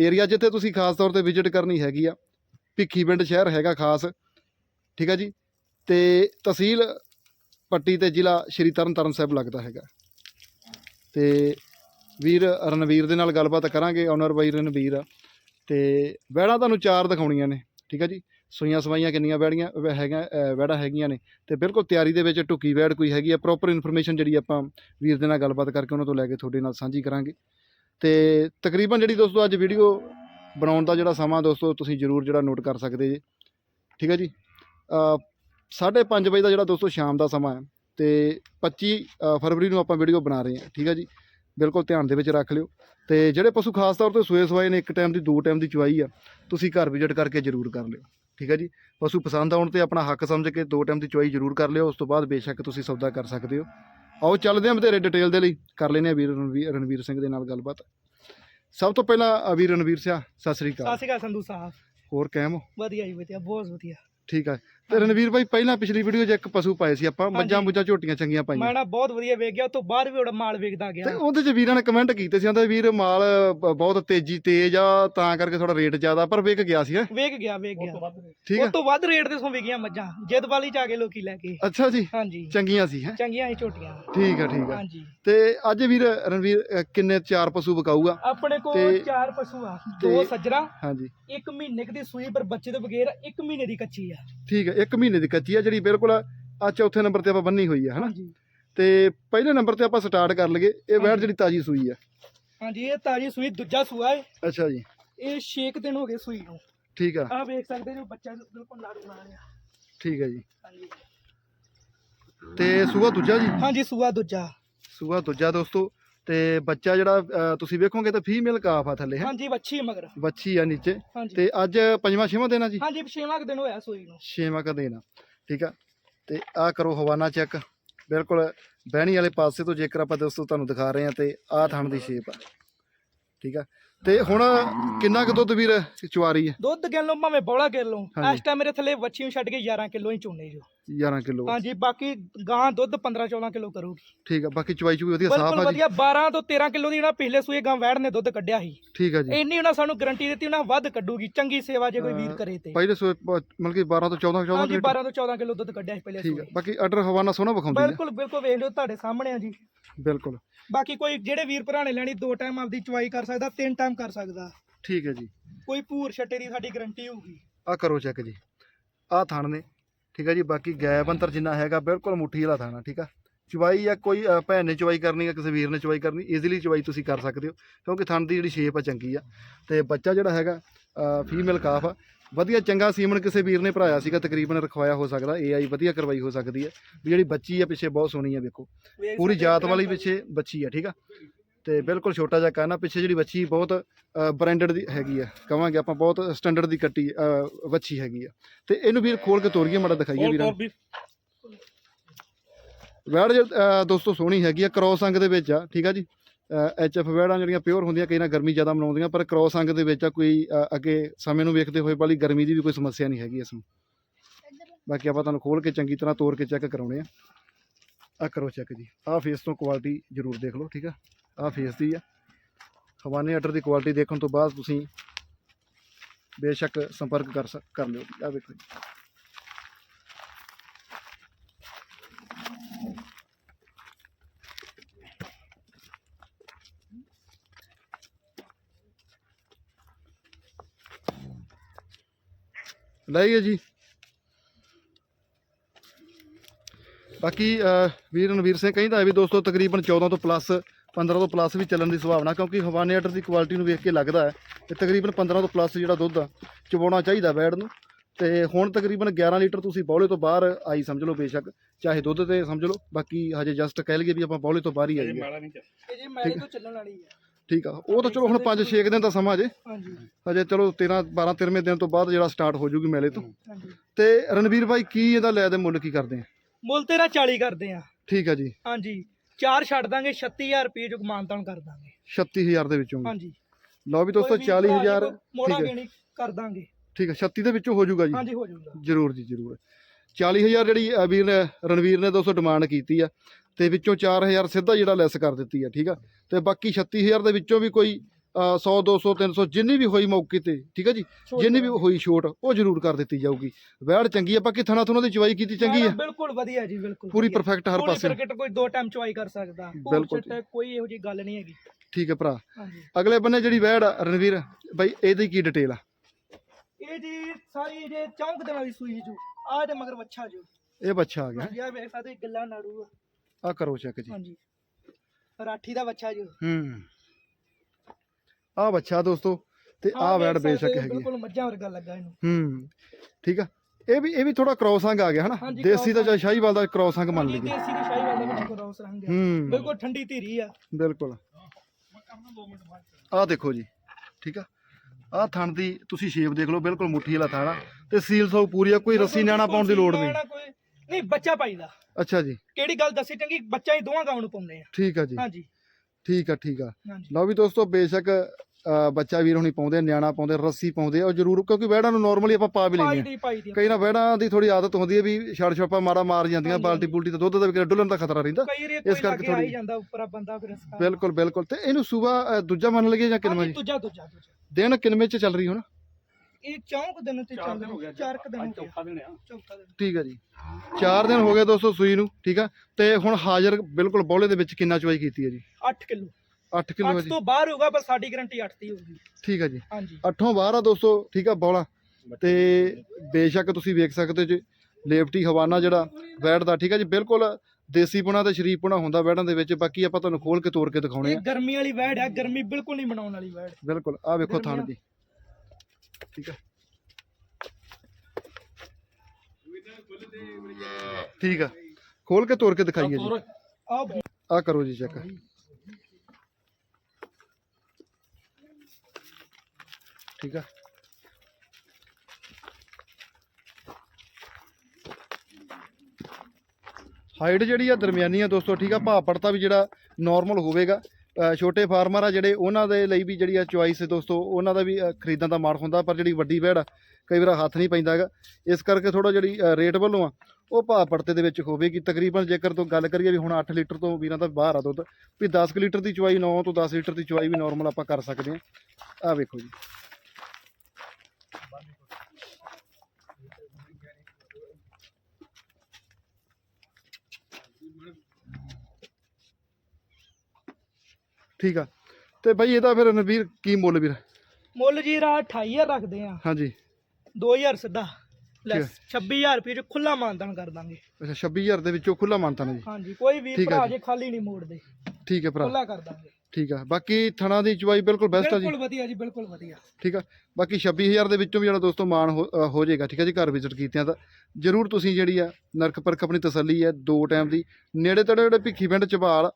Area ਜਿੱਥੇ ਤੁਸੀਂ ਖਾਸ ਤੌਰ ਤੇ ਵਿਜ਼ਿਟ ਕਰਨੀ ਹੈਗੀ ਆ ਭਿੱਖੀ ਪਿੰਡ ਸ਼ਹਿਰ ਹੈਗਾ ਖਾਸ ਠੀਕ ਆ ਜੀ? ਤੇ ਤਹਿਸੀਲ ਪੱਟੀ ਤੇ ਜ਼ਿਲ੍ਹਾ ਸ਼੍ਰੀ ਤਰਨਤਾਰਨ ਸਾਹਿਬ ਲੱਗਦਾ ਹੈਗਾ। ਤੇ ਵੀਰ ਰਣਵੀਰ ਦੇ ਨਾਲ ਗੱਲਬਾਤ ਕਰਾਂਗੇ ਓਨਰ ਬਾਈ ਰਣਵੀਰ ਆ। ਤੇ ਵੈੜਾਂ ਤੁਹਾਨੂੰ ਚਾਰ ਦਿਖਾਉਣੀਆਂ ਨੇ ਠੀਕ ਆ ਜੀ? ਸੂਈਆਂ ਸਵਾਈਆਂ ਕਿੰਨੀਆਂ ਵੈੜੀਆਂ ਵੈ- ਹੈਗੀਆਂ ਅ, ਹੈਗੀਆਂ ਨੇ। ਤੇ ਬਿਲਕੁਲ ਤਿਆਰੀ ਦੇ ਵਿੱਚ ਢੁੱਕੀ ਵੈੜ ਕੋਈ ਹੈਗੀ ਆ ਪ੍ਰੋਪਰ ਇਨਫੋਰਮੇਸ਼ਨ ਜਿਹੜੀ ਆਪਾਂ ਵੀਰ ਦੇ ਨਾਲ ਗੱਲਬਾਤ ਕਰਕੇ ਉਹਨਾਂ ਤੋਂ ਲੈ ਕੇ ਤੁਹਾਡੇ ਨਾਲ ਸਾਂਝੀ ਕਰਾਂਗੇ। ਤੇ ਤਕਰੀਬਨ ਜਿਹੜੀ ਦੋਸਤੋ ਅੱਜ ਵੀਡੀਓ ਬਣਾਉਣ ਦਾ ਜਿਹੜਾ ਸਮਾਂ ਦੋਸਤੋ ਤੁਸੀਂ ਜਰੂਰ ਜਿਹੜਾ ਨੋਟ ਕਰ ਸਕਦੇ ਜੀ। ਠੀਕ ਹੈ ਜੀ? ਅ, ਸਾਢੇ ਪੰਜ ਵਜੇ ਦਾ ਜਿਹੜਾ ਦੋਸਤੋ ਸ਼ਾਮ ਦਾ ਸਮਾਂ ਹੈ ਤੇ 25 ਫਰਵਰੀ ਨੂੰ ਆਪਾਂ ਵੀਡੀਓ ਬਣਾ ਰਹੇ ਹਾਂ। ਠੀਕ ਹੈ ਜੀ? ਬਿਲਕੁਲ ਧਿਆਨ ਦੇ ਵਿੱਚ ਰੱਖ ਲਿਓ। ਤੇ ਜਿਹੜੇ ਪਸ਼ੂ ਖਾਸ ਤੌਰ ਤੇ ਸੂਏ ਸਵਾਏ ਨੇ ਇੱਕ ਟਾਈਮ ਦੀ ਦੋ ਟਾਈਮ ਦੀ ਚੁਆਈ ਆ ਤੁਸੀਂ ਘਰ ਵਿਜ਼ਿਟ ਕਰਕੇ ਜਰੂਰ ਕਰ ਲਿਓ। ਠੀਕ ਹੈ ਜੀ? ਪਸ਼ੂ ਪਸੰਦ ਆਉਣ ਤੇ ਆਪਣਾ ਹੱਕ ਸਮਝ ਕੇ ਦੋ ਟਾਈਮ ਦੀ ਚੁਆਈ ਜਰੂਰ ਕਰ ਲਿਓ ਉਸ ਤੋਂ ਬਾਅਦ ਬੇਸ਼ੱਕ ਤੁਸੀਂ ਸੌਦਾ ਕਰ ਸਕਦੇ ਹੋ। ਆਓ ਚੱਲਦੇ ਹਾਂ ਬਥੇਰੇ ਡਿਟੇਲ ਦੇ ਲਈ। ਕਰ ਲੈਨੇ ਆ ਵੀਰ ਰਣਵੀਰ ਰਣਵੀਰ ਸਿੰਘ ਦੇ ਨਾਲ ਗੱਲਬਾਤ। ਸਭ ਤੋਂ ਪਹਿਲਾਂ ਵੀਰ ਰਣਵੀਰ ਸਿਆ ਸਤਿ ਸ੍ਰੀ ਸਤਿ ਅਕਾਲ ਸ਼੍ਰੀ ਅਕਾਲ ਸੰਧੂ ਸਾਹਿਬ। ਹੋਰ ਕਾਇਮ ਹੋ? ਵਧੀਆ ਜੀ ਵਧੀਆ ਬਹੁਤ ਵਧੀਆ। ਠੀਕ ਹੈ ਤੇ ਰਣਵੀਰ ਭਾਈ ਪਹਿਲਾਂ ਪਿਛਲੀ ਵੀਡੀਓ 'ਚ ਇੱਕ ਪਸ਼ੂ ਪਾਏ ਸੀ ਆਪਾਂ ਮੱਝਾਂ। ਮੁੱਝਾਂ ਝੋਟੀਆਂ ਚੰਗੀਆਂ ਪਾਈਆਂ। ਮੈਂ ਨਾ ਬਹੁਤ ਵਧੀਆ ਵੇਖ ਗਿਆ ਉਸ ਤੋਂ ਬਾਅਦ ਵੀ ਉਹਦਾ ਮਾਲ ਵੇਖਦਾ ਤੇ ਗਿਆ ਉਹਦੇ 'ਚ ਵੀਰਾਂ ਨੇ ਕਮੈਂਟ ਕੀਤੇ ਸੀ ਆਂਦਾ ਵੀਰ ਮਾਲ ਬਹੁਤ ਤੇਜ਼ੀ ਤੇਜ਼ ਆ ਤਾਂ ਕਰਕੇ ਥੋੜਾ ਰੇਟ ਜ਼ਿਆਦਾ ਪਰ ਵਿਕ ਗਿਆ ਸੀ ਹੈਂ? ਵੇਖ ਗਿਆ ਵੇਖ ਗਿਆ। ਠੀਕ ਉਸ ਹੈ ਤੋਂ ਵੱਧ ਰੇਟ ਤੇ ਸੋ ਵਿਕੀਆਂ ਮੱਝਾਂ ਜਿੱਦ ਵਾਲੀ ਚ ਆ ਕੇ ਲੋਕੀ ਲੈ ਕੇ। ਅੱਛਾ ਜੀ ਹਾਂਜੀ। ਚੰਗੀਆਂ ਸੀ ਹੈ? ਚੰਗੀਆਂ ਹੀ ਝੋਟੀਆਂ। ਠੀਕ ਹੈ ਠੀਕ ਹੈ ਹਾਂਜੀ। ਤੇ ਅੱਜ ਵੀਰ ਰਣਵੀਰ ਕਿੰਨੇ ਚਾਰ ਪਸ਼ੂ ਵਿਕਾਊਗਾ? ਆਪਣੇ ਕੋਲ ਤੇ- ਚਾਰ ਪਸ਼ੂ ਆ ਦੋ ਤੇ- ਸੱਜਰਾ ਹਾਂਜੀ। ਇੱਕ ਮਹੀਨੇ ਦੀ ਸੂਈ ਪਰ ਬੱਚੇ ਤੋਂ ਬਗੈਰ ਇੱਕ ਮਹੀਨੇ ਦੀ ਕੱਚੀ ਆ। ਠੀਕ ਹੈ ਇੱਕ ਮਹੀਨੇ ਦੀ ਕੱਚੀ ਆ ਜਿਹੜੀ ਬਿਲਕੁਲ ਆ ਚੌਥੇ ਨੰਬਰ ਤੇ ਆਪਾਂ ਬੰਨੀ ਹੋਈ ਹੈ ਹਨਾ? ਹਾਂਜੀ। ਤੇ ਪਹਿਲੇ ਨੰਬਰ ਤੇ ਆਪਾਂ ਸਟਾਰਟ ਕਰ ਲਈਏ ਇਹ ਵੈੜ ਜਿਹੜੀ ਤਾਜੀ ਸੂਈ ਆ। ਹਾਂਜੀ ਇਹ ਤਾਜੀ ਸੂਈ ਦੂਜਾ ਸੂਆ ਹੈ ਅੱਛਾ ਜੀ। ਇਹ 6 ਦਿਨ ਹੋ ਗਏ ਸੂਈ ਨੂੰ। ਠੀਕ ਆ। ਆਹ ਵੇਖ ਸਕਦੇ ਜੋ ਬੱਚਾ ਬਿਲਕੁਲ ਲਾੜੂ ਨਾਲ ਆ ਠੀਕ ਹੈ ਜੀ। ਹਾਂਜੀ। ਤੇ ਸੂਆ ਦੂਜਾ ਜੀ? ਹਾਂਜੀ ਸੂਆ ਦੂਜਾ। ਸੂਆ ਦੂਜਾ ਦੋਸਤੋ ਤੇ ਬੱਚਾ ਜਿਹੜਾ ਅ, ਤੁਸੀਂ ਵੇਖੋਗੇ ਤਾਂ ਫੀਮੇਲ ਕਾਫ ਆ ਥੱਲੇ ਹੈ। ਹਾਂਜੀ ਵੱਛੀ ਮਗਰ। ਬੱਚੀ ਆ ਨੀਚੇ। ਹਾਂਜੀ। ਤੇ ਅੱਜ ਪੰਜਵਾਂ ਛੇਵਾਂ ਦਿਨ ਆ ਜੀ? ਹਾਂਜੀ ਛੇਵਾਂ ਕੁ ਦਿਨ ਹੋਇਆ ਸੂਈ ਨੂੰ। ਛੇਵਾਂ ਕਾ ਦਿਨ ਆ। ਠੀਕ ਆ। ਤੇ ਆ ਕਰੋ ਹਵਾਨਾ ਚੈੱਕ। ਬਿਲਕੁਲ ਬਹਿਣੀ ਵਾਲੇ ਪਾਸੇ ਤੋਂ ਜੇਕਰ ਆਪਾਂ ਦੋਸਤੋ ਤੁਹਾਨੂੰ ਦਿਖਾ ਰਹੇ ਆ ਤੇ ਆਹ ਥਣ ਦੀ ਸ਼ੇਪ ਆ। ਠੀਕ ਆ। ਤੇ ਹੁਣ ਕਿੰਨਾ ਕੁ ਦੁੱਧ ਵੀਰ ਚੁਆਰੀ ਹੈ? ਦੁੱਧ ਕਿਲੋ ਭਾਵੇਂ ਬੋਲਾ ਹਾਂਜੀ। ਇਸ ਟਾਈਮ ਮੇਰੇ ਥੱਲੇ ਵੱਛੀ ਨੂੰ ਛੱਡ ਕੇ 11 ਕਿਲੋ ਹੀ ਚੋਣੇ ਜੋ। 11 ਕਿਲੋ। ਹਾਂਜੀ ਬਾਕੀ ਗਾਂ ਦੁੱਧ 15 14 ਕਿਲੋ ਕਰੂਗੀ। ਠੀਕ ਆ ਬਾਕੀ ਚੁਆਈ ਚੁਈ ਵਧੀਆ ਸਾਫ਼ ਬਿਲਕੁਲ ਆ ਜੀ। ਵਧੀਆ 12 ਤੋਂ 13 ਕਿਲੋ ਦੀ ਨਾ ਪਿਛਲੇ ਸੂਏ ਗਾਂ ਵੈੜ ਨੇ ਦੁੱਧ ਕੱਢਿਆ ਸੀ। ਠੀਕ ਆ ਜੀ। ਇੰਨੀ ਉਹਨਾਂ ਸਾਨੂੰ ਗਾਰੰਟੀ ਦਿੱਤੀ ਉਹਨਾਂ ਵੱਧ ਕੱਢੂਗੀ ਚੰਗੀ ਸੇਵਾ ਜੇ ਕੋਈ ਵੀਰ ਕਰੇ ਤੇ। ਪਹਿਲੇ ਸੂਏ ਪ- ਮਤਲਬ ਕਿ 12 ਤੋਂ 14 14 ਹਾਂਜੀ ਲੀਟਰ 12 ਤੋਂ 14 ਕਿਲੋ ਦੁੱਧ ਕੱਢਿਆ ਸੀ ਪਹਿਲੇ ਠੀਕ ਆ। ਸੂਏ। ਬਾਕੀ ਆਰਡਰ ਹਵਾਨਾ ਸੋਹਣਾ ਵਿਖਾਉਂਦੀ ਹੈ। ਬਿਲਕੁਲ ਬਿਲਕੁਲ ਵੇਖ ਲਿਓ ਤੁਹਾਡੇ ਸਾਹਮਣੇ ਆ ਜੀ। ਬਿਲਕੁਲ। ਬਾਕੀ ਕੋਈ ਜਿਹੜੇ ਵੀਰ ਭਰਾ ਨੇ ਲੈਣੀ ਦੋ ਟਾਈਮ ਆਪਦੀ ਚੁਆਈ ਕਰ ਸਕਦਾ ਤਿੰਨ ਟਾਈਮ ਕਰ ਸਕਦਾ। ਠੀਕ ਹੈ ਜੀ। ਕੋਈ ਭੂਰ ਛੱਟੇ ਦੀ ਸਾਡੀ ਗਾਰੰਟੀ ਹੋਊਗੀ। ਆ ਕਰੋ ਚੈੱਕ ਜੀ। ਆ ਥਣ ਨੇ। ਠੀਕ ਹੈ ਜੀ ਬਾਕੀ ਗੈਪ ਅੰਤਰ ਜਿੰਨਾ ਹੈਗਾ ਬਿਲਕੁਲ ਮੁੱਠੀ ਵਾਲਾ ਥਾਣਾ ਠੀਕ ਆ। ਚਵਾਈ ਆ ਕੋਈ ਭੈਣ ਨੇ ਚਵਾਈ ਕਰਨੀ ਆ ਕਿਸੇ ਵੀਰ ਨੇ ਚਵਾਈ ਕਰਨੀ ਈਜ਼ੀਲੀ ਚਵਾਈ ਤੁਸੀਂ ਕਰ ਸਕਦੇ ਹੋ ਕਿਉਂਕਿ ਥਣ ਦੀ ਜਿਹੜੀ ਸ਼ੇਪ ਆ ਚੰਗੀ ਆ। ਤੇ ਬੱਚਾ ਜਿਹੜਾ ਹੈਗਾ ਫੀਮੇਲ ਕਾਫ ਆ। ਵਧੀਆ ਚੰਗਾ ਸੀਮਨ ਕਿਸੇ ਵੀਰ ਨੇ ਭਰਾਇਆ ਸੀਗਾ ਤਕਰੀਬਨ ਰਖਵਾਇਆ ਹੋ ਸਕਦਾ ਏਆਈ ਵਧੀਆ ਕਰਵਾਈ ਹੋ ਸਕਦੀ ਹੈ ਵੀ ਜਿਹੜੀ ਬੱਚੀ ਆ ਪਿੱਛੇ ਬਹੁਤ ਸੋਹਣੀ ਆ ਵੇਖੋ। ਪੂਰੀ ਜਾਤ ਵਾਲੀ ਪਿੱਛੇ ਬੱਚੀ ਆ ਠੀਕ ਆ। ਤੇ ਬਿਲਕੁਲ ਛੋਟਾ ਜਿਹਾ ਕਾਨਾ ਪਿੱਛੇ ਜਿਹੜੀ ਬੱਚੀ ਬਹੁਤ ਬ੍ਰਾਂਡਡ ਦੀ ਹੈਗੀ ਆ। ਕਵਾਂਗੇ ਆਪਾਂ ਬਹੁਤ ਸਟੈਂਡਰਡ ਦੀ ਕੱਟੀ ਵੱਛੀ ਹੈਗੀ ਆ। ਤੇ ਇਹਨੂੰ ਵੀਰ ਖੋਲ ਕੇ ਤੋਰੀਏ ਮਾੜਾ ਦਿਖਾਈਏ ਵੀਰਾਂ। ਵੈੜ ਦੋਸਤੋ ਸੋਹਣੀ ਹੈਗੀ ਆ ਕ੍ਰੋਸ ਅੰਗ ਦੇ ਵਿੱਚ ਆ ਠੀਕ ਆ ਜੀ? ਐਚ ਐਫ ਵੈੜਾਂ ਜਿਹੜੀਆਂ ਪਿਓਰ ਹੁੰਦੀਆਂ ਕਈ ਨਾ ਗਰਮੀ ਜ਼ਿਆਦਾ ਮਨਾਉਂਦੀਆਂ ਪਰ ਕ੍ਰੋਸ ਅੰਗ ਦੇ ਵਿੱਚ ਆ ਕੋਈ ਅੱਗੇ ਸਮੇਂ ਨੂੰ ਵੇਖਦੇ ਹੋਏ ਵਾਲੀ ਗਰਮੀ ਦੀ ਵੀ ਕੋਈ ਸਮੱਸਿਆ ਨਹੀਂ ਹੈਗੀ ਇਸ ਨੂੰ। ਬਾਕੀ ਆਪਾਂ ਤੁਹਾਨੂੰ ਖੋਲ ਕੇ ਚੰਗੀ ਤਰ੍ਹਾਂ ਤੋੜ ਕੇ ਚੈੱਕ ਕਰਾਉਣੇ ਆ। ਆ ਕਰੋ ਚੈੱਕ ਜੀ। ਆਹ ਫੇਸ ਤੋਂ ਕੁਆਲਿਟੀ ਜ਼ਰੂਰ ਦੇਖ ਲਓ ਠੀਕ ਆ? ਆਹ ਫੇਸ ਦੀ ਆ। ਹਵਾਨੇ ਆਰਡਰ ਦੀ ਕੁਆਲਿਟੀ ਦੇਖਣ ਤੋਂ ਬਾਅਦ ਤੁਸੀਂ ਬੇਸ਼ੱਕ ਸੰਪਰਕ ਕਰ ਸਕ ਕਰ ਲਿਓ। ਆ ਵੇਖੋ ਜੀ। ਲਈਏ ਜੀ। ਬਾਕੀ ਵੀਰ ਰਣਵੀਰ ਸਿੰਘ ਕਹਿੰਦਾ ਵੀ ਦੋਸਤੋ, ਤਕਰੀਬਨ 14 ਤੋਂ ਪਲੱਸ 15 ਤੋਂ ਪਲੱਸ ਵੀ ਚੱਲਣ ਦੀ ਸੰਭਾਵਨਾ ਕਿਉਂਕਿ ਹਵਾਨੇ ਆਰਡਰ ਦੀ ਕੁਆਲਿਟੀ ਨੂੰ ਵੇਖ ਕੇ ਲੱਗਦਾ ਹੈ ਕਿ ਤਕਰੀਬਨ 15 ਤੋਂ ਪਲੱਸ ਜਿਹੜਾ ਦੁੱਧ ਆ ਚਵਾਉਣਾ ਚਾਹੀਦਾ ਵੈੜ ਨੂੰ। ਤੇ ਹੁਣ ਤਕਰੀਬਨ 11 ਲੀਟਰ ਤੁਸੀਂ ਬੌਲੇ ਤੋਂ ਬਾਹਰ ਆਈ ਸਮਝ ਲਓ ਬੇਸ਼ੱਕ ਚਾਹੇ ਦੁੱਧ ਤੇ ਸਮਝ ਲਓ ਬਾਕੀ ਹਜੇ ਜਸਟ ਕਹਿ ਲਈਏ ਵੀ ਆਪਾਂ ਬੌਲੇ ਤੋਂ ਬਾਹਰ ਹੀ ਆਈ ਹੈ। ਇਹ ਜੇ ਮੈਲੇ ਤੋਂ ਚੱਲਣ ਵਾਲੀ ਆ ਠੀਕ ਆ ਉਹ ਤਾਂ ਚਲੋ ਹੁਣ 5-6 ਦਿਨ ਦਾ ਸਮਾਂ ਜੇ। ਹਾਂਜੀ। ਹਜੇ ਚਲੋ 13 12 13ਵੇਂ ਦਿਨ ਤੋਂ ਬਾਅਦ ਜਿਹੜਾ ਸਟਾਰਟ ਹੋ ਜੂਗੀ ਮੇਲੇ ਤੋਂ। ਹਾਂਜੀ। ਤੇ ਰਣਵੀਰ ਭਾਈ ਕੀ ਇਹਦਾ ਲੈ ਦੇ ਮੁੱਲ ਕੀ ਕਰਦੇ ਆ? ਮੁੱਲ ਤੇਰਾ 40 ਕਰਦੇ ਆ। ਠੀਕ ਆ ਜੀ। ਹਾਂਜੀ। ਚਾਰ ਛੱਡ ਦਾਂਗੇ 36000 ਰੁਪਏ ਚ ਮਾਨਤਾਨ ਕਰ ਦਾਂਗੇ। 36000 ਦੇ ਵਿੱਚੋਂ ਹਾਂਜੀ। ਲਓ ਵੀ ਦੋਸਤੋ ਕੋਈ ਵੀਰ ਭਰਾ 40000 ਜੇ ਕੋਈ ਮੋੜਾ ਠੀਕ ਹੈ। ਕਰ ਦਾਂਗੇ। ਠੀਕ ਹੈ 36 ਦੇ ਵਿੱਚੋਂ ਹੋ ਜਾਊਗਾ ਜੀ? ਹਾਂਜੀ ਹੋ ਜਾਊਗਾ। ਜਰੂਰ ਜੀ ਜਰੂਰ। 40000 ਜਿਹੜੀ ਅ, ਵੀਰ ਨੇ ਰਣਵੀਰ ਨੇ ਦੋਸਤੋ ਡਿਮਾਂਡ ਕੀਤੀ ਆ ਤੇ ਵਿੱਚੋਂ 4000 ਸਿੱਧਾ ਜਿਹੜਾ ਲੈਸ ਕਰ ਦਿੱਤੀ ਆ ਠੀਕ ਆ? ਤੇ ਬਾਕੀ 36000 ਦੇ ਵਿੱਚੋਂ ਵੀ ਕੋਈ 100 200 300 ਜਿੰਨੀ ਵੀ ਹੋਈ ਮੌਕੇ ਤੇ ਠੀਕ ਆ ਜੀ? ਜਿੰਨੀ ਵੀ ਹੋਈ ਛੋਟ ਉਹ ਜਰੂਰ ਕਰ ਦਿੱਤੀ ਜਾਊਗੀ। ਵੈੜ ਚੰਗੀ ਆ ਬਾਕੀ ਥਣਾ ਥੁਣਾ ਦੀ ਚਵਾਈ ਕੀਤੀ ਚੰਗੀ ਆ? ਬਿਲਕੁਲ ਵਧੀਆ ਜੀ ਬਿਲਕੁਲ ਪੂਰੀ। ਪਰਫੈਕਟ ਹਰ ਪਾਸੇ। ਕ੍ਰਿਕਟ ਕੋਈ ਦੋ ਟਾਈਮ ਚੁਆਈ ਕਰ ਸਕਦਾ। ਬਿਲਕੁਲ ਕੋਈ ਇਹੋ ਜੀ ਗੱਲ ਨਹੀਂ ਹੈਗੀ। ਠੀਕ ਹੈ ਭਰਾ। ਅਗਲੇ ਬੰਨੇ ਜਿਹੜੀ ਵੈੜ ਆ ਰਣਵੀਰ ਬਾਈ ਇਹਦੀ ਕੀ ਡਿਟੇਲ ਆ? ਇਹ ਜੀ ਸਾਰੀ ਜੇ ਚੌਂਕ ਦੇ ਨਾਲ ਦੀ ਸੂਈ ਜੂ ਆਹ ਤੇ ਮਗਰ ਵੱਛਾ ਜੂ। ਇਹ ਬੱਚਾ ਆ ਗਿਆ। ਆ ਵੇਖ ਸਕਦੇ ਗੱਲਾਂ ਨਾੜੂ ਆ। ਆ ਕਰੋ ਚੈੱਕ ਜੀ। ਹਾਂਜੀ। ਰਾਠੀ ਦਾ ਵੱਛਾ ਜੂ। ਹੂੰ। ਆ ਬੱਚਾ ਦੋਸਤੋ ਤੇ ਆ ਵੈੜ ਬੇਸ਼ੱਕ ਹੈਗੀ। ਬਿਲਕੁਲ ਮੱਝਾਂ ਵਰਗਾ ਲੱਗਾ ਇਹਨੂੰ। ਹੂੰ ਠੀਕ ਆ। ਇਹ ਵੀ ਇਹ ਵੀ ਥੋੜਾ ਕ੍ਰੋਸ ਅੰਗ ਆ ਗਿਆ ਹਨਾ? ਦੇਸੀ ਦਾ cross ਜਾਂ ਸ਼ਾਹੀਵਾਲ ਦਾ ਕ੍ਰੋਸ ਅੰਗ ਮੰਨ ਲਈਏ। ਦੇਸੀ ਦੀ ਸ਼ਾਹੀ ਵਾਲਾ ਵਿੱਚ ਕਰੋਸ ਰੰਗ ਹੈ ਹੂੰ। ਬਿਲਕੁਲ ਠੰਡੀ ਧੀਰੀ ਆ। ਬਿਲਕੁਲ। ਆ ਦੇਖੋ ਜੀ ਠੀਕ ਆ? ਆ ਥਣ ਦੀ ਤੁਸੀਂ ਸ਼ੇਪ ਦੇਖ ਲਓ ਬਿਲਕੁਲ ਮੁੱਠੀ ਵਾਲਾ ਥਾਣਾ ਤੇ ਸੀਲ ਸੌ ਪੂਰੀ ਆ ਕੋਈ ਰੱਸੀ ਨਿਆਣਾ ਪਾਉਣ ਦੀ ਲੋੜ ਨਹੀਂ। ਨਹੀਂ ਬੱਚਾ ਪਾਈਦਾ। ਅੱਛਾ ਜੀ। ਕਿਹੜੀ ਗੱਲ ਦੱਸੀ ਚੰਗੀ ਬੱਚਾ ਹੀ ਦੋਵਾਂ ਗਾਉਂ ਨੂੰ ਪਾਉਂਦੇ ਆ। ਠੀਕ ਆ ਜੀ। ਹਾਂਜੀ। ਠੀਕ ਆ ਠੀਕ ਆ। ਹਾਂਜੀ। ਲਓ ਵੀ ਦੋਸਤੋ ਬੇਸ਼ੱਕ ਅ, ਬੱਚਾ ਵੀਰ ਹੁਣੀ ਪਾਉਂਦੇ ਆ, ਨਿਆਣਾ ਪਾਉਂਦੇ ਰੱਸੀ ਪਾਉਂਦੇ ਆ ਉਹ ਜ਼ਰੂਰ ਕਿਉਂਕਿ ਵਹਿੜਾਂ ਨੂੰ ਨਾਰਮਲੀ ਆਪਾਂ ਪਾ ਵੀ ਲੈਂਦੇ ਪਾਈ ਆ ਦੀ ਪਾਈ ਦੀ ਕਈ ਨਾ ਵਹਿੜਾਂ ਦੀ ਥੋੜੀ ਆਦਤ ਹੁੰਦੀ ਹੈ ਵੀ ਛੜ ਛਾਪਾ ਮਾਰਾ ਮਾਰ ਜਾਂਦੀਆਂ ਹਾਂਜੀ, ਬਾਲਟੀ ਬੁਲਟੀ ਤੇ ਦੁੱਧ ਦਾ ਵੀ ਡੁੱਲਣ ਦਾ ਖਤਰਾ ਰਹਿੰਦਾ। ਕਈ ਰੇ ਇਸ ਕੋਈ ਕਰਕੇ ਲਾਗੇ ਆ ਥੋੜ੍ਹੀ- ਹੀ ਜਾਂਦਾ ਉੱਪਰ ਬੰਦਾ ਫਿਰ ਇਸ ਬਿਲਕੁਲ ਬਿਲਕੁਲ। ਤੇ ਇਹਨੂੰ ਸੂਬਾ ਦੂਜਾ ਮੰਨ ਲਈਏ ਜਾਂ ਕਿੰਨਵਾਂ ਦੂਜਾ ਦੂਜਾ ਦੂਜਾ। ਦਿਨ ਕਿੰਨਵੇਂ ਚ ਚੱਲ ਰਹੀ ਹੁਣ? ਇਹ ਚੌਂਕ ਦਿਨ ਤੇ ਚੱਲ ਰਿਹਾ ਚਾਰ ਕੁ ਦਿਨ ਹੋ ਗਿਆ। ਚੌਥਾ ਦਿਨ ਚੌਥਾ ਦਿਨ। ਠੀਕ ਹੈ ਜੀ। 4 ਦਿਨ ਹੋ ਗਏ ਦੋਸਤੋ ਸੂਈ ਨੂੰ ਠੀਕ ਆ? ਤੇ ਹੁਣ ਹਾਜ਼ਰ ਬਿਲਕੁਲ ਬੋਲੇ ਦੇ ਵਿੱਚ ਕਿੰਨਾ ਚਵਾਈ ਕੀਤੀ ਹੈ ਜੀ? 8 ਕਿਲੋ। 8 ਕਿਲੋ ਹੈ 8 ਜੀ। ਤੋਂ ਬਾਹਰ ਹੋਊਗਾ ਪਰ ਸਾਡੀ ਗਾਰੰਟੀ 8 ਦੀ ਹੋਊਗੀ। ਠੀਕ ਹੈ ਜੀ। ਹਾਂਜੀ। 8ੋਂ ਬਾਹਰ ਆ ਦੋਸਤੋ ਠੀਕ ਆ ਬੋਲਾ। ਤੇ ਬੇਸ਼ੱਕ ਤੁਸੀਂ ਵੇਖ ਸਕਦੇ ਜੀ ਲੇਫਟੀ ਹਵਾਨਾ ਜਿਹੜਾ ਵੈੜ ਦਾ ਠੀਕ ਹੈ ਜੀ ਬਿਲਕੁਲ ਦੇਸੀ ਪੁਣਾ ਤੇ ਸ਼ਰੀਫ ਪੁਣਾ ਹੁੰਦਾ ਵੈੜਾਂ ਦੇ ਵਿੱਚ ਬਾਕੀ ਆਪਾਂ ਤੁਹਾਨੂੰ ਖੋਲ ਕੇ ਤੋੜ ਕੇ ਦਿਖਾਉਣੇ ਇਹ ਆ। ਗਰਮੀ ਵਾਲੀ ਵੈੜ ਆ ਗਰਮੀ ਬਿਲਕੁਲ ਨਹੀਂ ਬਣਾਉਣ ਵਾਲੀ ਵੈੜ। ਬਿਲਕੁਲ ਆ ਵੇਖੋ ਥਣ ਗਰਮੀਆਂ। ਠੀਕ ਆ। ਠੀਕ ਆ। ਖੋਲ ਕੇ ਤੋੜ ਕੇ ਦਿਖਾਈਏ ਜੀ। ਆ ਕਰੋ ਜੀ ਚੈੱਕ। ਠੀਕ ਆ। ਹਾਈਟ ਜਿਹੜੀ ਆ ਦਰਮਿਆਨੀ ਆ ਦੋਸਤੋ, ਠੀਕ ਆ। ਭਾਅ ਪੜਤਾ ਵੀ ਜਿਹੜਾ ਨਾਰਮਲ ਹੋਵੇਗਾ। ਛੋਟੇ ਫਾਰਮਰ ਆ ਜਿਹੜੇ ਉਹਨਾਂ ਦੇ ਲਈ ਵੀ ਜਿਹੜੀ ਆ ਚੁਆਇਸ ਹੈ ਦੋਸਤੋ, ਉਹਨਾਂ ਦਾ ਵੀ ਖਰੀਦਣ ਦਾ ਮਾਰ ਹੁੰਦਾ, ਪਰ ਜਿਹੜੀ ਵੱਡੀ ਵੈੜ ਆ, ਕਈ ਵਾਰ ਹੱਥ ਨਹੀਂ ਪੈਂਦਾ ਹੈਗਾ। ਇਸ ਕਰਕੇ ਥੋੜਾ ਜਿਹੜੀ ਰੇਟ ਵੱਲੋਂ ਆ, ਉਹ ਭਾਅ ਪੜਤੇ ਦੇ ਵਿੱਚ ਹੋਵੇਗੀ। ਤਕਰੀਬਨ ਜੇਕਰ ਤੋਂ ਗੱਲ ਕਰੀਏ ਵੀ ਹੁਣ 8 ਲੀਟਰ ਤੋਂ ਵੀਰਾਂ ਦਾ ਬਾਹਰ ਆ ਦੁੱਧ, ਵੀ 10 ਕੁ ਲੀਟਰ ਦੀ ਚੁਆਈ 9 ਤੋਂ 10 ਲੀਟਰ ਦੀ ਚੁਆਈ ਵੀ ਨਾਰਮਲ ਆਪਾਂ ਕਰ ਸਕਦੇ ਹਾਂ। ਆ ਵੇਖੋ ਜੀ। ਠੀਕ ਆ। ਤੇ ਬਈ ਇਹਦਾ ਫਿਰ ਨਵੀਰ ਕੀ ਮੁੱਲ ਵੀਰ? ਮੁੱਲ ਜੀ ਰਾ 28000 ਰੱਖਦੇ ਆ। ਹਾਂਜੀ। 2000 ਸਿੱਧਾ। ਲੈਸ 26000 ਰੁਪਏ ਚ ਖੁੱਲਾ ਮਾਨਦਾਨ ਕਰ ਦਾਂਗੇ। ਅੱਛਾ 26000 ਦੇ ਵਿੱਚੋਂ ਖੁੱਲਾ ਮੰਨਤਾ ਨਾ ਜੀ। ਹਾਂਜੀ ਕੋਈ ਵੀ ਭਰਾ ਜੀ। ਖਾਲੀ ਨਹੀਂ ਮੋੜਦੇ। ਠੀਕ ਹੈ ਭਰਾ। ਖੁੱਲਾ ਕਰ ਦਾਂਗੇ। ਠੀਕ ਆ। ਬਾਕੀ ਥਣਾ ਦੀ ਚੁਆਈ ਬਿਲਕੁਲ ਬੈਸਟ ਆ ਜੀ। ਬਿਲਕੁਲ ਵਧੀਆ ਜੀ ਬਿਲਕੁਲ ਵਧੀਆ। ਠੀਕ ਆ। ਬਾਕੀ 26000 ਦੇ ਵਿੱਚੋਂ ਵੀ ਜਿਹੜਾ ਦੋਸਤੋ ਮਾਨ ਹੋ ਜਾਏਗਾ ਠੀਕ ਆ ਜੀ ਘਰ ਵਿਜ਼ਿਟ ਕੀਤਿਆਂ ਤਾਂ ਜਰੂਰ ਤੁਸੀਂ ਜਿਹੜੀ ਆ ਨਰਕ ਪਰਖ ਆਪਣੀ ਤਸੱਲੀ ਹੈ ਦੋ ਟਾਈਮ ਦੀ। ਨੇੜੇ ਤੇੜੇ ਜਿਹੜੇ ਭਿੱਖੀ ਪਿੰਡ ਚਬਾਲ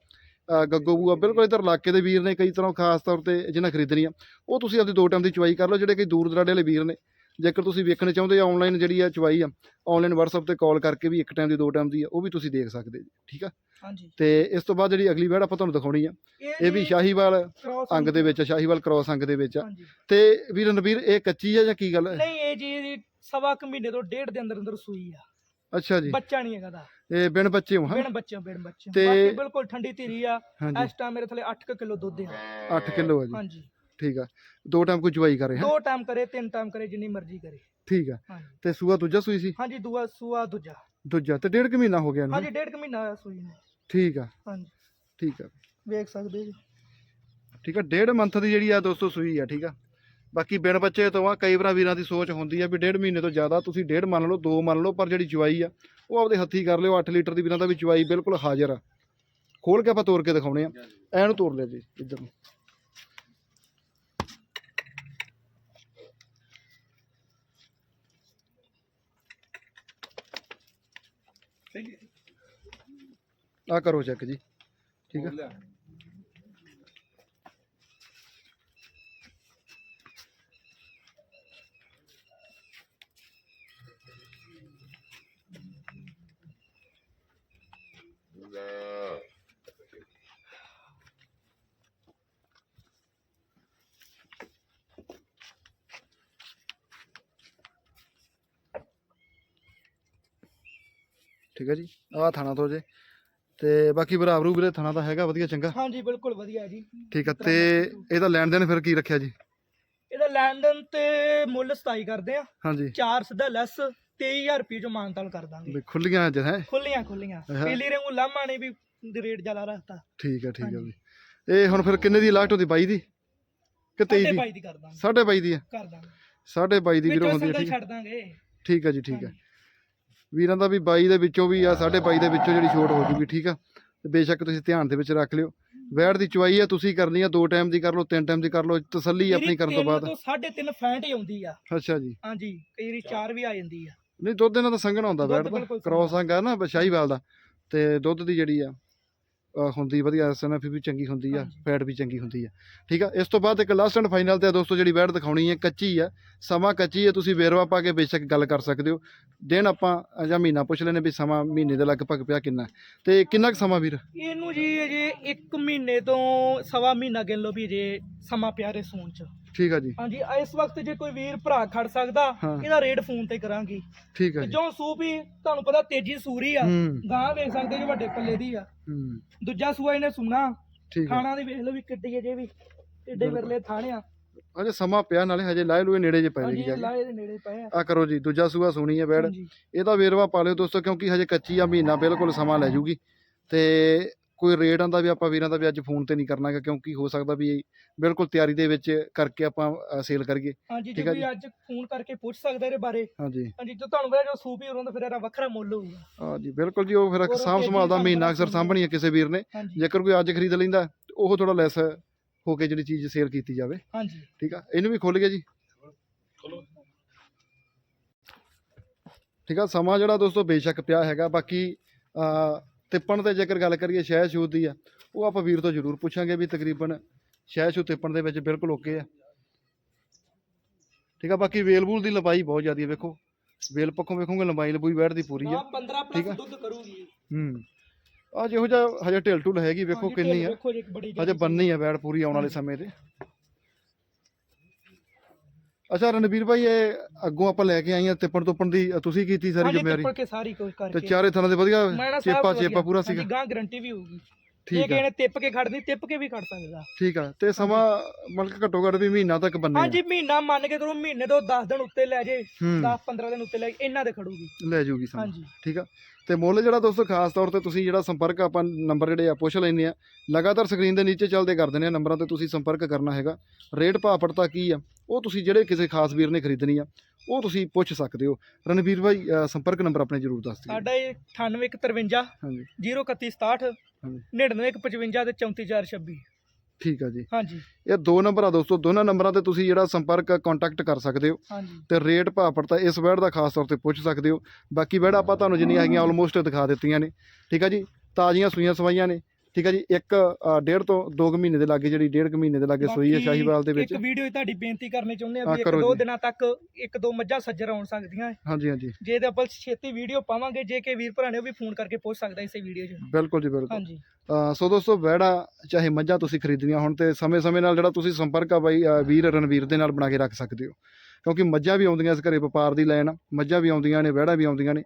ਗੱਗੋ ਬੂਆ ਬਿਲਕੁਲ ਇਧਰ ਇਲਾਕੇ ਦੇ ਵੀਰ ਨੇ ਕਈ ਤਰ੍ਹਾਂ ਖਾਸ ਤੌਰ ਤੇ ਜਿਹਨਾਂ ਖਰੀਦਣੀ ਆ ਉਹ ਤੁਸੀਂ ਆਪਦੀ ਦੋ ਟਾਈਮ ਦੀ ਚਵਾਈ ਕਰ ਲਓ ਜਿਹੜੇ ਕਈ ਦੂਰ ਦਰਾਡੇ ਵਾਲੇ ਵੀਰ ਨੇ। ਜੇਕਰ ਤੁਸੀਂ ਵੇਖਣਾ ਚਾਹੁੰਦੇ ਆ ਆਨਲਾਈਨ ਜਿਹੜੀ ਆ ਚਵਾਈ ਆ ਆਨਲਾਈਨ WhatsApp ਤੇ ਕਾਲ ਕਰਕੇ ਵੀ ਇੱਕ ਟਾਈਮ ਦੀ ਦੋ ਟਾਈਮ ਦੀ ਆ ਉਹ ਵੀ ਤੁਸੀਂ ਦੇਖ ਸਕਦੇ ਜੀ ਠੀਕ ਆ? ਹਾਂਜੀ। ਤੇ ਇਸ ਤੋਂ ਬਾਅਦ ਜਿਹੜੀ ਅਗਲੀ ਵੈੜ ਆਪਾਂ ਤੁਹਾਨੂੰ ਦਿਖਾਉਣੀ ਆ ਇਹ ਵੀ ਸ਼ਾਹੀਵਾਲ ਅੰਗ ਦੇ ਵਿੱਚ ਸ਼ਾਹੀਵਾਲ ਕ੍ਰੋਸ ਅੰਗ ਦੇ ਵਿੱਚ ਆ। ਤੇ ਵੀਰ ਨਵੀਰ ਇਹ ਕੱਚੀ ਆ ਜਾਂ ਕੀ ਗੱਲ ਹੈ? ਨਹੀਂ ਇਹ ਜੀ ਸਵਾ ਕੁ ਮਹੀਨੇ ਤੋਂ ਡੇਢ ਦੇ ਅੰਦਰ ਅੰਦਰ ਸੂਈ ਆ। ਅੱਛਾ ਜੀ। ਬੱਚਾ ਨਹੀਂ ਹੈਗਾ ਦਾ। ਇਹ ਬਿਨ ਬੱਚੇ ਹੋ ਹਾਂ ਬਿਨ ਬੱਚਿਆਂ ਬਿਨ ਬੱਚਿਆਂ ਤੇ- ਬਾਕੀ ਬਿਲਕੁਲ ਠੰਡੀ ਧੀਰੀ ਆ। ਹਾਂਜੀ। ਇਸ ਟਾਈਮ ਮੇਰੇ ਥਲੇ 8 ਕਿਲੋ ਦੁੱਧ ਆ 8 ਕਿਲੋ ਹੈ ਜੀ। ਹਾਂਜੀ। ਠੀਕ ਆ। ਦੋ ਟਾਈਮ ਕੋਈ ਜਵਾਈ ਕਰੇ ਹਾਂ ਦੋ ਟਾਈਮ ਕਰੇ ਤਿੰਨ ਟਾਈਮ ਕਰੇ ਜਿੰਨੀ ਮਰਜ਼ੀ ਕਰੇ। ਠੀਕ ਆ। ਹਾਂਜੀ। ਤੇ ਸੂਆ ਦੂਜਾ ਸੂਈ ਸੀ? ਹਾਂਜੀ ਦੂਆ ਸੂਆ ਦੂਜਾ। ਦੂਜਾ। ਤੇ ਡੇਢ ਕੁ ਮਹੀਨਾ ਹੋ ਗਿਆ ਇਹਨੂੰ ਹਾਂਜੀ ਡੇਢ ਕੁ ਮਹੀਨਾ ਹੋਇਆ ਸੂਈ ਨੂੰ। ਠੀਕ ਆ। ਹਾਂਜੀ। ਠੀਕ ਆ। ਵੇਖ ਸਕਦੇ ਜੀ। ਠੀਕ ਆ ਡੇਢ ਮੰਥ ਦੀ ਜਿਹੜੀ ਆ ਦੋਸਤੋ ਸੂਈ ਆ ਠੀਕ ਆ? ਬਾਕੀ ਬਿਨ ਬੱਚੇ ਤੋਂ ਆ ਕਈ ਵਾਰ ਵੀਰਾਂ ਦੀ ਸੋਚ ਹੁੰਦੀ ਆ ਵੀ ਡੇਢ ਮਹੀਨੇ ਤੋਂ ਜ਼ਿਆਦਾ ਤੁਸੀਂ ਡੇਢ ਮੰਨ ਲਓ ਦੋ ਮੰਨ ਲਓ ਪਰ ਜਿਹੜੀ ਜਵਾਈ ਆ ਉਹ ਆਪਦੇ ਹੱਥੀ ਕਰ ਲਿਓ 8 ਲੀਟਰ ਦੀ ਵੀਰਾਂ ਦਾ ਵੀ ਜਵਾਈ ਬਿਲਕੁਲ ਹਾਜ਼ਰ ਆ। ਖੋਲ ਕੇ ਆਪਾਂ ਤੋੜ ਕੇ ਦਿਖਾਉਣੇ ਆ। ਐਨੂੰ ਤੋੜ ਲਿਆ ਜੀ ਇੱਧਰ ਨੂੰ। ਆ ਕਰੋ ਚੈੱਕ ਜੀ। ਠੀਕ ਆ। ਠੀਕ ਹੈ ਜੀ। ਆ ਥਾਣਾ ਤੋਂ ਜੇ। ਤੇ ਬਾਕੀ ਬਰਾਬਰੂ ਵੀਰੇ ਥਾਣਾ ਤਾਂ ਹੈਗਾ ਵਧੀਆ ਚੰਗਾ। ਹਾਂਜੀ ਬਿਲਕੁਲ ਵਧੀਆ ਹੈ ਜੀ। ਠੀਕ ਹੈ ਤੇ ਇਹਦਾ ਲੈਣ ਦੇਣ ਫਿਰ ਕੀ ਰੱਖਿਆ ਜੀ? ਇਹਦਾ ਲੈਣ ਦੇਣ ਤੇ ਮੁੱਲ 27 ਕਰਦੇ ਆ। ਹਾਂਜੀ। 4 ਸਿੱਧਾ ਲੈਸ। 23000 ਰੁਪਏ ਜੋ ਮਾਨਤਾਲ ਕਰ ਦਾਂਗੇ। ਖੁੱਲੀਆਂ ਅੱਜ ਹੈ? ਖੁੱਲੀਆਂ ਖੁੱਲੀਆਂ। ਪੀਲੀ ਰੰਗੂ ਲਾਮਾ ਨੇ ਵੀ ਰੇਟ ਜ਼ਿਆਦਾ ਰੱਖਤਾ। ਠੀਕ ਹੈ ਠੀਕ ਹੈ ਹਾਂਜੀ। ਵੀ। ਇਹ ਹੁਣ ਫਿਰ ਕਿੰਨੇ ਦੀ ਲਾਸਟ ਹੁੰਦੀ 22 ਦੀ? ਕਿ 23 ਸਾਡੇ ਦੀ? ਬਾਈ ਦੀ ਕਰ ਦਾਂਗੇ। ਸਾਢੇ 22 ਦੀ ਕਰ ਦਾਂਗੇ। ਸਾਢੇ 22 ਦੀ ਵੀਰੋ ਹੁੰਦੀ ਠੀਕ ਹੈ। ਛੱਡ ਦਾਂਗੇ। ਠੀਕ ਹੈ ਜੀ ਠੀਕ ਹੈ। ਹਾਂਜੀ। ਵੀਰਾਂ ਦਾ ਵੀ 22 ਦੇ ਵਿੱਚੋਂ ਵੀ ਆ ਸਾਢੇ 22 ਦੇ ਵਿੱਚੋਂ ਜਿਹੜੀ ਛੋਟ ਹੋ ਜੂਗੀ ਠੀਕ ਆ। ਤੇ ਬੇਸ਼ੱਕ ਤੁਸੀਂ ਧਿਆਨ ਦੇ ਵਿੱਚ ਰੱਖ ਲਿਓ। ਵੈੜ ਦੀ ਚੁਆਈ ਆ ਤੁਸੀਂ ਕਰਨੀ ਆ ਦੋ ਟਾਈਮ ਦੀ ਕਰ ਲਓ ਤਿੰਨ ਟਾਈਮ ਦੀ ਕਰ ਲਓ ਤਸੱਲੀ ਆਪਣੀ ਕਰਨ ਤੋਂ ਬਾਅਦ। ਤੋਂ 3.5 ਫੈਂਟ ਹੀ ਆਉਂਦੀ ਆ। ਅੱਛਾ ਜੀ। ਹਾਂਜੀ ਕਈ ਵਾਰੀ 4 ਵੀ ਆ ਜਾਂਦੀ ਆ। ਨਹੀਂ ਦੁੱਧ ਇਹਨਾਂ ਦਾ ਸੰਘਣਾ ਹੁੰਦਾ ਦੁੱਧ ਦਾ ਬਿਲਕੁਲ ਕ੍ਰੋਸ ਸੰਗ ਆ ਨਾ ਸ਼ਾਹੀਵਾਲ ਦਾ। ਤੇ ਦੁੱਧ ਦੀ ਜਿਹੜੀ ਆ ਅਹ ਹੁੰਦੀ ਵਧੀਆ ਐਸਐਨਐਫ ਵੀ ਚੰਗੀ ਹੁੰਦੀ ਆ ਹਾਂਜੀ। ਫੈਟ ਵੀ ਚੰਗੀ ਹੁੰਦੀ ਆ। ਠੀਕ ਆ ਇਸ ਤੋਂ ਬਾਅਦ ਇੱਕ ਲਾਸਟ ਐਂਡ ਫਾਈਨਲ ਤੇ ਆ ਦੋਸਤੋ ਜਿਹੜੀ ਵੈੜ ਦਿਖਾਉਣੀ ਹੈ ਕੱਚੀ ਆ। ਸਮਾਂ ਕੱਚੀ ਆ ਤੁਸੀਂ ਵੇਰਵਾ ਪਾ ਕੇ ਬੇਸ਼ੱਕ ਗੱਲ ਕਰ ਸਕਦੇ ਹੋ। ਦਿਨ ਆਪਾਂ ਜਾਂ ਮਹੀਨਾ ਪੁੱਛ ਲੈਨੇ ਵੀ ਸਮਾਂ ਮਹੀਨੇ ਦੇ ਲਗਭਗ ਪਿਆ ਕਿੰਨਾ। ਤੇ ਕਿੰਨਾ ਕੁ ਸਮਾਂ ਵੀਰ? ਇਹਨੂੰ ਜੀ ਅਜੇ 1 ਮਹੀਨੇ ਤੋਂ ਸਵਾ ਮਹੀਨਾ ਗਿਣ ਲਓ ਵੀ ਅਜੇ ਸਮਾਂ ਪਿਆਰੇ ਸੂਣ ਚ। ਠੀਕ ਆ ਜੀ। ਹਾਂਜੀ ਇਸ ਵਕਤ ਜੇ ਕੋਈ ਵੀਰ ਭਰਾ ਖੜ ਸਕਦਾ ਹਾਂ। ਇਹਦਾ ਰੇਟ ਫੋਨ ਤੇ ਕਰਾਂਗੇ। ਠੀਕ ਆ ਤੇ ਜੀ। ਜੋ ਸੂਪ ਹੀ ਤੁਹਾਨੂੰ ਪਤਾ ਤੇਜ਼ੀ ਸੂਰੀ ਆ। ਹੂੰ। ਗਾਂ ਵੇਖ ਸਕਦੇ ਜੋ ਵੱਡੇ ਪੱਲੇ ਦੀ ਆ। ਹੂੰ। ਦੂਜਾ ਸੂਆ ਇਹਨੇ ਸੁਣਾ। ਠੀਕ ਆ ਖਾਣਾ ਦੀ ਵੇਖ ਲਓ ਵੀ ਕਿੱਡੀ ਅਜੇ ਵੀ ਏਡੇ ਵਿਰਲੇ ਥਾਣੇ ਆ। ਅਜੇ ਸਮਾਂ ਪਿਆ ਨਾਲੇ ਹਜੇ ਲਾਏ ਲੂਏ ਨੇੜੇ ਜੇ ਪੈ ਹਾਂਜੀ ਜਾਏਗੀ ਇਹ ਲਾਏ ਦੇ ਨੇੜੇ ਪਏ ਆ। ਆ ਕਰੋ ਜੀ ਦੂਜਾ ਸੂਆ ਸੁਣੀ ਹੈ ਹਾਂਜੀ। ਇਹਦਾ ਵੇਰਵਾ ਪਾ ਲਿਓ ਦੋਸਤੋ ਕਿਉਂਕਿ ਹਜੇ ਕੱਚੀ ਆ ਮਹੀਨਾ ਬਿਲਕੁਲ ਸਮਾਂ ਲੈ ਜੂਗੀ। ਤੇ ਕੋਈ ਰੇਟ ਆਂਦਾ ਵੀ ਆਪਾਂ ਵੀਰਾਂ ਦਾ ਵੀ ਅੱਜ ਫੋਨ ਤੇ ਨਹੀਂ ਕਰਨਾਗਾ ਕਿਉਂਕਿ ਹੋ ਸਕਦਾ ਵੀ ਬਿਲਕੁਲ ਤਿਆਰੀ ਦੇ ਵਿੱਚ ਕਰਕੇ ਆਪਾਂ ਸੇਲ ਕਰੀਏ। ਹਾਂਜੀ ਜੇ ਠੀਕ ਆ ਕੋਈ ਅੱਜ ਫੋਨ ਕਰਕੇ ਪੁੱਛ ਸਕਦਾ ਇਹਦੇ ਬਾਰੇ। ਹਾਂਜੀ। ਹਾਂਜੀ ਜੋ ਤੁਹਾਨੂੰ ਪਤਾ ਜੋ ਸੂਪ ਹੀ ਉਰੋਂ ਦਾ ਫਿਰ ਇਹਦਾ ਵੱਖਰਾ ਮੁੱਲ ਹੋਊਗਾ। ਹਾਂ ਜੀ ਬਿਲਕੁਲ ਜੀ ਉਹ ਫਿਰ ਸਾਂਭ ਸੰਭਾਲ ਦਾ ਮਹੀਨਾ ਅਕਸਰ ਸਾਂਭਣੀ ਹੈ ਕਿਸੇ ਵੀਰ ਨੇ। ਹਾਂਜੀ। ਜੇਕਰ ਕੋਈ ਅੱਜ ਖਰੀਦ ਲੈਂਦਾ ਉਹ ਥੋੜਾ ਲੈਸ ਹੋ ਕੇ ਜਿਹੜੀ ਚੀਜ਼ ਸੇਲ ਕੀਤੀ ਜਾਵੇ। ਹਾਂਜੀ। ਠੀਕ ਆ? ਇਹਨੂੰ ਵੀ ਖੋਲ ਗਿਆ ਜੀ। ਠੀਕ ਆ? ਸਮਾਂ ਜਿਹੜਾ ਦੋਸਤੋ ਬੇਸ਼ੱਕ ਪਿਆ ਹੈਗਾ ਬਾਕੀ ਆ ਤਿੱਪਣ ਤੇ ਜੇਕਰ ਗੱਲ ਕਰੀਏ ਸ਼ਹਿ ਸ਼ੂਦ ਦੀ ਆ ਉਹ ਆਪਾਂ ਵੀਰ ਤੋਂ ਜ਼ਰੂਰ ਪੁੱਛਾਂਗੇ ਵੀ ਤਕਰੀਬਨ ਸ਼ਹਿ ਸ਼ੂ ਤਿੱਪਣ ਦੇ ਵਿੱਚ ਬਿਲਕੁਲ ਓਕੇ ਆ। ਠੀਕ ਆ ਬਾਕੀ ਵੇਲ ਬੂਲ ਦੀ ਲੰਬਾਈ ਬਹੁਤ ਜ਼ਿਆਦੀ ਹੈ ਵੇਖੋ। ਵੇਲ ਪੱਖੋਂ ਵੇਖੋਗੇ ਲੰਬਾਈ ਲੰਬੂਈ ਬੈਠ ਦੀ ਪੂਰੀ ਆ। ਹਾਂ 15 ਠੀਕ। ਪਲੱਸ ਦੁੱਧ ਕਰੂਗੀ। ਹੂੰ। ਆ ਜਿਹੋ ਜਿਹਾ ਹਜੇ ਢਿਲ ਢੁਲ ਹੈਗੀ ਵੇਖੋ ਕਿੰਨੀ ਆ। ਹਜੇ ਬੰਨੀ ਆ ਬੈੜ ਪੂਰੀ ਆਉਣ ਵਾਲੇ। ਸਮੇਂ ਤੇ। ਅੱਛਾ ਰਣਵੀਰ ਭਾਈ ਇਹ ਅੱਗੋਂ ਆਪਾਂ ਲੈ ਕੇ ਆਈਆਂ ਤਿੱਪਣ ਤੋਪਣ ਦੀ ਤੁਸੀਂ ਕੀਤੀ ਸਾਰੀ ਹਾਂਜੀ ਜ਼ਿੰਮੇਵਾਰੀ? ਟਿੱਪੜ ਕੇ ਸਾਰੀ ਕੁਝ ਤੇ ਕਰਕੇ ਚਾਰੇ ਥਾਂ ਦੇ ਵਧੀਆ ਚੇਪਾ ਚੇਪਾ ਪੂਰਾ ਸੀਗਾ। ਗਾਂ ਗਾਰੰਟੀ ਵੀ ਹੋਊਗੀ। ਜੇ ਠੀਕ ਕਿਸੇ ਆ। ਨੇ ਟਿੱਪ ਕੇ ਖੜਨੀ ਟਿੱਪ ਕੇ ਵੀ ਖੜ ਸਕਦਾ। ਠੀਕ ਆ ਤੇ ਸਮਾਂ ਮਤਲਬ ਕਿ ਘੱਟੋ ਘੱਟ ਵੀ ਮਹੀਨਾ ਤੱਕ ਬੰਨੇ ਹਾਂਜੀ ਮਹੀਨਾ ਮੰਨ ਕੇ ਤੁਰੋ ਮਹੀਨੇ ਤੋਂ 10 ਦਿਨ ਉੱਤੇ ਲੈ ਜੇ ਹੂੰ। 10 15 ਦਿਨ ਉੱਤੇ ਲੈ ਜੇ ਇਹਨਾਂ ਦੇ ਖੜੂਗੀ। ਲੈ ਜੂਗੀ ਸਮਾਂ। ਹਾਂਜੀ। ਠੀਕ ਆ ਤੇ ਮੁੱਲ ਜਿਹੜਾ ਦੋਸਤੋ ਖਾਸ ਤੌਰ ਤੇ ਤੁਸੀਂ ਜਿਹੜਾ ਸੰਪਰਕ ਆਪਾਂ ਨੰਬਰ ਜਿਹੜੇ ਆ ਪੁੱਛ ਲੈਂਦੇ ਆ ਲਗਾਤਾਰ ਸਕਰੀਨ ਦੇ ਨੀਚੇ ਚੱਲਦੇ ਕਰ ਦਿੰਦੇ ਆ ਨੰਬਰਾਂ ਤੇ ਤੁਸੀਂ ਸੰਪਰਕ ਕਰਨਾ ਹੈਗਾ। ਰੇਟ ਭਾਅ ਪੜਤਾ ਕੀ ਆ ਉਹ ਤੁਸੀਂ ਜਿਹੜੇ ਕਿਸੇ ਖਾਸ ਵੀਰ ਨੇ ਖਰੀਦਣੀ ਆ ਉਹ ਤੁਸੀਂ ਪੁੱਛ ਸਕਦੇ ਹੋ। ਰਣਵੀਰ ਭਾਈ ਅ, ਸੰਪਰਕ ਨੰਬਰ ਆਪਣੇ ਜ਼ਰੂਰ ਦੱਸ ਦਿਓ। ਸਾਡਾ ਇਹ 9853 ਹਾਂਜੀ। 03167 ਹਾਂਜੀ। 9955 ਤੇ 34426 ਠੀਕ ਆ ਜੀ। ਹਾਂਜੀ। ਇਹ ਦੋ ਨੰਬਰ ਆ ਦੋਸਤੋ ਦੋਨਾਂ ਨੰਬਰਾਂ ਤੇ ਤੁਸੀਂ ਜਿਹੜਾ ਸੰਪਰਕ ਕੰਟੈਕਟ ਕਰ ਸਕਦੇ ਹੋ। ਹਾਂਜੀ। ਤੇ ਰੇਟ ਭਾਅ ਪੜਤਾ ਇਸ ਵੈੜ ਦਾ ਖਾਸ ਤੌਰ ਤੇ ਪੁੱਛ ਸਕਦੇ ਹੋ। ਬਾਕੀ ਵੈੜ ਆਪਾਂ ਤੁਹਾਨੂੰ ਜਿੰਨੀਆਂ ਹੈਗੀਆਂ ਆਲਮੋਸਟ ਦਿਖਾ ਦਿੱਤੀਆਂ ਨੇ। ਠੀਕ ਆ ਜੀ? ਤਾਜ਼ੀਆਂ ਸੂਈਆਂ ਸਵਾਈਆਂ ਨੇ। ਠੀਕ ਆ ਜੀ ਇੱਕ ਅ, ਡੇਢ ਤੋਂ 2 ਮਹੀਨੇ ਦੇ ਲਾਗੇ ਜਿਹੜੀ ਡੇਢ ਕੁ ਮਹੀਨੇ ਦੇ ਲਾਗੇ ਸੂਈ ਹੈ ਬਾਕੀ ਸ਼ਾਹੀਵਾਲ ਦੇ ਵਿੱਚ। ਇੱਕ ਵੀਡੀਓ ਤੁਹਾਡੀ ਬੇਨਤੀ ਕਰਨੀ ਚਾਹੁੰਦੇ ਆ ਹਾਂ, ਵੀ ਇੱਕ ਕਰੋ ਦੋ ਜੀ। ਦਿਨਾਂ ਤੱਕ ਇੱਕ ਦੋ ਮੱਝਾਂ ਸੱਜਰ ਆਉਣ ਸਕਦੀਆਂ। ਹੈ। ਹਾਂਜੀ ਹਾਂਜੀ। ਜੇ ਤੇ ਆਪਾਂ ਛੇਤੀ ਵੀਡੀਓ ਪਾਵਾਂਗੇ ਜੇ ਕਿ ਵੀਰ ਭਰਾ ਨੇ ਉਹ ਵੀ ਫੋਨ ਕਰਕੇ ਪੁੱਛ ਸਕਦਾ ਇਸੇ ਵੀਡੀਓ 'ਚ। ਬਿਲਕੁਲ ਜੀ ਬਿਲਕੁਲ। ਹਾਂਜੀ। ਅ, ਸੋ ਦੋਸਤੋ ਵੈੜਾ ਚਾਹੇ ਮੱਝਾਂ ਤੁਸੀਂ ਖਰੀਦਣੀਆਂ ਹੁਣ ਤੇ ਸਮੇਂ-ਸਮੇਂ ਨਾਲ ਜਿਹੜਾ ਤੁਸੀਂ ਸੰਪਰਕ ਆ ਬਾਈ ਅ, ਵੀਰ ਰਣਵੀਰ ਦੇ ਨਾਲ ਬਣਾ ਕੇ ਰੱਖ ਸਕਦੇ ਹੋ। ਕਿਉਂਕਿ ਮੱਝਾਂ ਵੀ ਆਉਂਦੀਆਂ ਇਸ ਘਰੇ ਵਪਾਰ ਦੀ ਲੈਣ ਮੱਝਾਂ ਵੀ ਆਉਂਦੀਆਂ ਨੇ ਵੈੜਾਂ ਵੀ ਆਉਂਦੀਆਂ ਨੇ।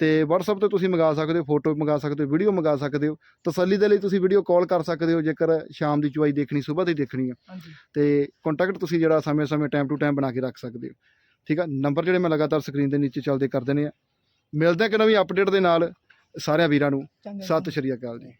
ਤੇ WhatsApp ਤੇ ਤੁਸੀਂ ਮੰਗਾ ਸਕਦੇ ਹੋ ਫੋਟੋ ਮੰਗਾ ਸਕਦੇ ਹੋ ਵੀਡੀਓ ਮੰਗਾ ਸਕਦੇ ਹੋ। ਤਸੱਲੀ ਦੇ ਲਈ ਤੁਸੀਂ ਵੀਡੀਓ ਕਾਲ ਕਰ ਸਕਦੇ ਹੋ ਜੇਕਰ ਸ਼ਾਮ ਦੀ ਚੁਆਈ ਦੇਖਣੀ ਸਵੇਰ ਦੀ ਦੇਖਣੀ ਆ। ਤੇ ਕੰਟੈਕਟ ਤੁਸੀਂ ਜਿਹੜਾ ਸਮੇਂ-ਸਮੇਂ ਟਾਈਮ ਟੂ ਟਾਈਮ ਬਣਾ ਕੇ ਰੱਖ ਸਕਦੇ ਹੋ। ਠੀਕ ਆ? ਨੰਬਰ ਜਿਹੜੇ ਮੈਂ ਲਗਾਤਾਰ ਸਕਰੀਨ ਦੇ ਨੀਚੇ ਚੱਲਦੇ ਕਰ ਦਿੰਦੇ ਆ ਮਿਲਦੇ ਆ ਕਿ ਨਵੀਂ ਅਪਡੇਟ ਦੇ ਨਾਲ ਸਾਰਿਆਂ ਵੀਰਾਂ ਨੂੰ। ਸਤਿ ਸ਼੍ਰੀ ਅਕਾਲ ਜੀ।